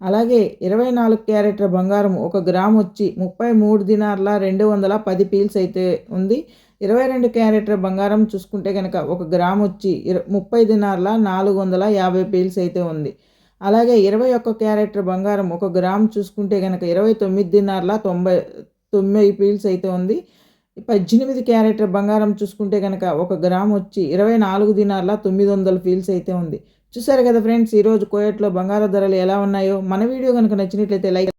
అలాగే ఇరవై నాలుగు క్యారెట్ల బంగారం ఒక గ్రామ్ వచ్చి ముప్పై మూడు దినార్ల రెండు వందల పది పీల్స్ అయితే ఉంది. ఇరవై రెండు క్యారెట్ల బంగారం చూసుకుంటే కనుక ఒక గ్రామ్ వచ్చి ముప్పై దినార్ల నాలుగు వందల యాభై పీల్స్ అయితే ఉంది. అలాగే ఇరవై ఒక్క క్యారెట్ల బంగారం ఒక గ్రామ్ చూసుకుంటే కనుక ఇరవై తొమ్మిది దినార్ల తొంభై తొమ్మిది పీల్స్ అయితే ఉంది. పద్దెనిమిది క్యారెట్ బంగారం చూసుకుంటే కనుక ఒక గ్రామ్ వచ్చి ఇరవై నాలుగు దినాల తొమ్మిది వందల ఫీల్స్ అయితే ఉంది. చూసారు కదా ఫ్రెండ్స్ ఈరోజు కోయట్లో బంగారం ధరలు ఎలా ఉన్నాయో? మన వీడియో కనుక నచ్చినట్లయితే లైక్